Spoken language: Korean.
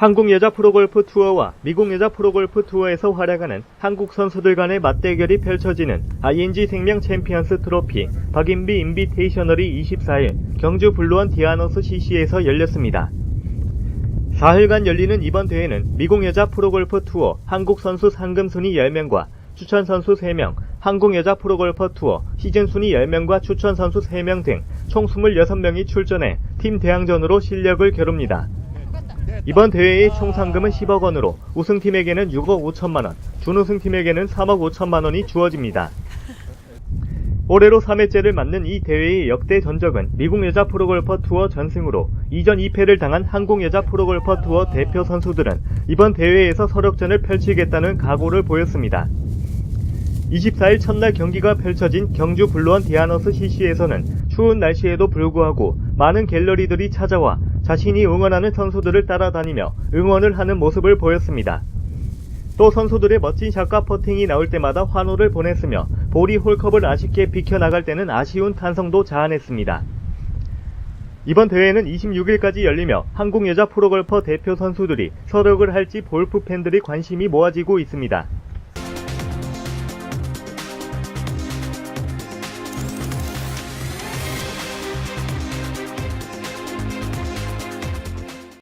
한국 여자 프로골프 투어와 미국 여자 프로골프 투어에서 활약하는 한국 선수들 간의 맞대결이 펼쳐지는 ING 생명 챔피언스 트로피 박인비 인비테이셔널이 24일 경주 블루원 디아노스 CC에서 열렸습니다. 4일간 열리는 이번 대회는 미국 여자 프로골프 투어 한국 선수 상금 순위 10명과 추천 선수 3명, 한국 여자 프로골퍼 투어 시즌 순위 10명과 추천 선수 3명 등 총 26명이 출전해 팀 대항전으로 실력을 겨룹니다. 이번 대회의 총 상금은 10억 원으로 우승팀에게는 6억 5천만 원, 준우승팀에게는 3억 5천만 원이 주어집니다. 올해로 3회째를 맞는 이 대회의 역대 전적은 미국 여자 프로골퍼 투어 전승으로 이전 2패를 당한 한국 여자 프로골퍼 투어 대표 선수들은 이번 대회에서 서력전을 펼치겠다는 각오를 보였습니다. 24일 첫날 경기가 펼쳐진 경주 블루원 디아너스 CC에서는 추운 날씨에도 불구하고 많은 갤러리들이 찾아와 자신이 응원하는 선수들을 따라다니며 응원을 하는 모습을 보였습니다. 또 선수들의 멋진 샷과 퍼팅이 나올 때마다 환호를 보냈으며 볼이 홀컵을 아쉽게 비켜나갈 때는 아쉬운 탄성도 자아냈습니다. 이번 대회는 26일까지 열리며 한국 여자 프로골퍼 대표 선수들이 서력을 할지 골프 팬들의 관심이 모아지고 있습니다.